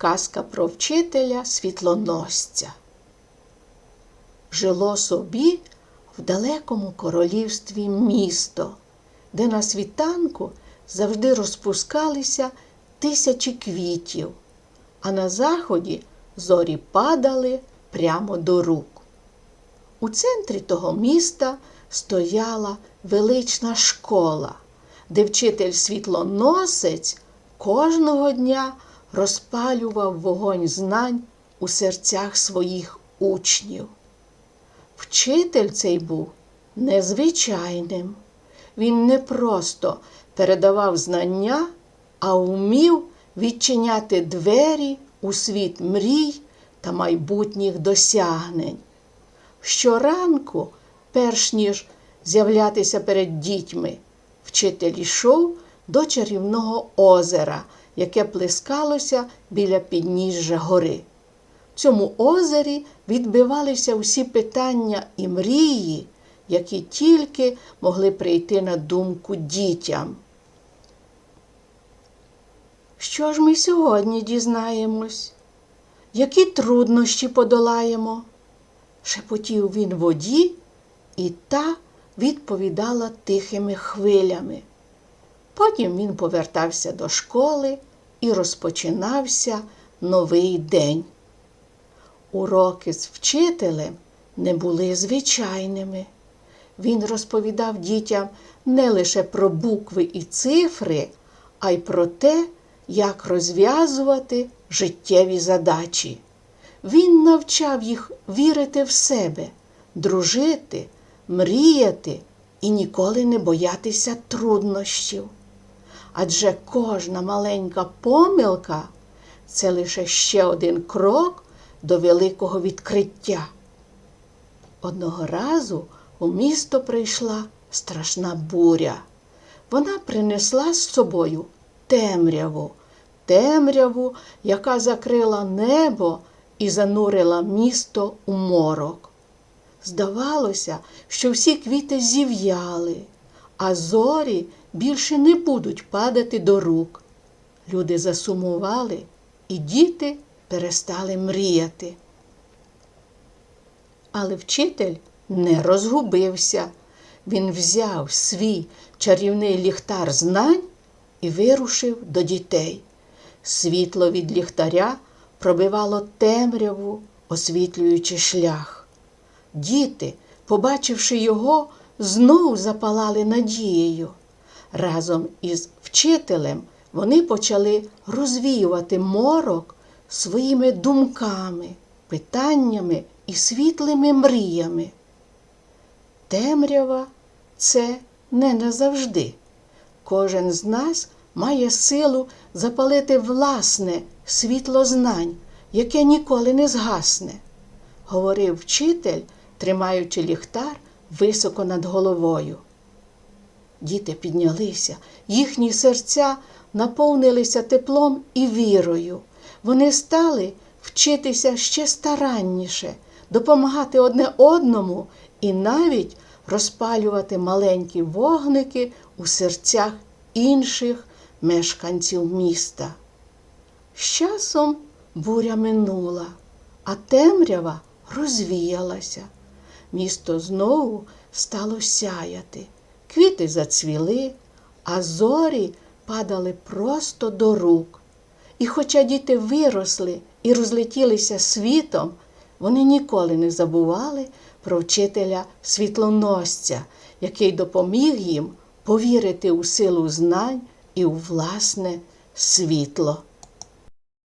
Казка про вчителя світлоносця. Жило собі в далекому королівстві місто, де на світанку завжди розпускалися тисячі квітів, а на заході зорі падали прямо до рук. У центрі того міста стояла велична школа, де вчитель світлоносець кожного дня розпалював вогонь знань у серцях своїх учнів. Вчитель цей був незвичайним. Він не просто передавав знання, а вмів відчиняти двері у світ мрій та майбутніх досягнень. Щоранку, перш ніж з'являтися перед дітьми, вчитель йшов до чарівного озера, яке плескалося біля підніжжя гори. В цьому озері відбивалися всі питання і мрії, які тільки могли прийти на думку дітям. Що ж ми сьогодні дізнаємось? Які труднощі подолаємо? Шепотів він воді, і та відповідала тихими хвилями. Потім він повертався до школи і розпочинався новий день. Уроки з вчителем не були звичайними. Він розповідав дітям не лише про букви і цифри, а й про те, як розв'язувати життєві задачі. Він навчав їх вірити в себе, дружити, мріяти і ніколи не боятися труднощів. Адже кожна маленька помилка це лише ще один крок до великого відкриття. Одного разу у місто прийшла страшна буря. Вона принесла з собою темряву, темряву, яка закрила небо і занурила місто у морок. Здавалося, що всі квіти зів'яли, а зорі більше не будуть падати до рук. Люди засумували, і діти перестали мріяти. Але вчитель не розгубився. Він взяв свій чарівний ліхтар знань і вирушив до дітей. Світло від ліхтаря пробивало темряву, освітлюючи шлях. Діти, побачивши його, знов запалали надією. Разом із вчителем вони почали розвіювати морок своїми думками, питаннями і світлими мріями. Темрява це не назавжди. Кожен з нас має силу запалити власне світло знань, яке ніколи не згасне, говорив вчитель, тримаючи ліхтар високо над головою. Діти піднялися, їхні серця наповнилися теплом і вірою. Вони стали вчитися ще старанніше, допомагати одне одному і навіть розпалювати маленькі вогники у серцях інших мешканців міста. З часом буря минула, а темрява розвіялася. Місто знову стало сяяти, квіти зацвіли, а зорі падали просто до рук. І хоча діти виросли і розлетілися світом, вони ніколи не забували про вчителя світлоносця, який допоміг їм повірити у силу знань і у власне світло.